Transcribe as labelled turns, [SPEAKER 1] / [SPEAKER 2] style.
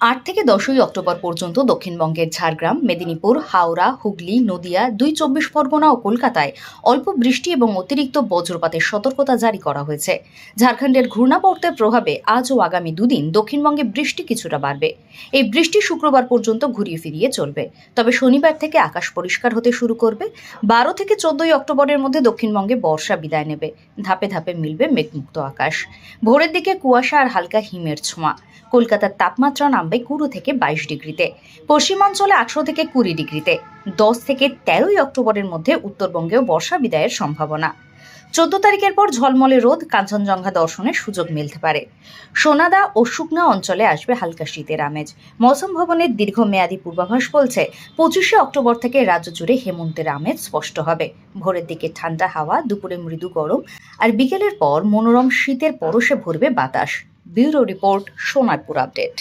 [SPEAKER 1] আট থেকে দশই অক্টোবর পর্যন্ত দক্ষিণবঙ্গের ঝাড়গ্রাম, মেদিনীপুর, হাওড়া, হুগলি, নদিয়া দুই চব্বিশ পরগনা ও কলকাতায় অল্প বৃষ্টি এবং অতিরিক্ত বজ্রপাতের সতর্কতা জারি করা হয়েছে। ঝাড়খণ্ডের ঘূর্ণাবর্তের প্রভাবে আজ ও আগামী দুদিন দক্ষিণবঙ্গে বৃষ্টি কিছুটা বাড়বে। এই বৃষ্টি শুক্রবার পর্যন্ত ঘুরিয়ে ফিরিয়ে চলবে। তবে শনিবার থেকে আকাশ পরিষ্কার হতে শুরু করবে। বারো থেকে চোদ্দই অক্টোবরের মধ্যে দক্ষিণবঙ্গে বর্ষা বিদায় নেবে। ধাপে ধাপে মিলবে মেঘমুক্ত আকাশ। ভোরের দিকে কুয়াশা আর হালকা হিমের ছোঁয়া। কলকাতার তাপমাত্রা নামবে কুড়ি থেকে বাইশ ডিগ্রিতে। পশ্চিমাঞ্চলে আঠারো থেকে কুড়ি ডিগ্রিতে। দশ থেকে তেরোই অক্টোবরের মধ্যে উত্তরবঙ্গেও বর্ষা বিদায়ের সম্ভাবনা। চোদ্দ তারিখের পর ঝলমলে রোদ, কাঞ্চনজঙ্ঘা দর্শনের সুযোগ মিলতে পারে। সোনাদা ও শুকনা অঞ্চলে আসবে হালকা শীতের আমেজ। মৌসুম ভবনের দীর্ঘমেয়াদী পূর্বাভাস বলছে, পঁচিশে অক্টোবর থেকে রাজ্য জুড়ে হেমন্তের আমেজ স্পষ্ট হবে। ভোরের দিকে ঠান্ডা হাওয়া, দুপুরে মৃদু গরম, আর বিকেলের পর মনোরম শীতের পরশে ভরবে বাতাস। Bureau report, Sonarpur update.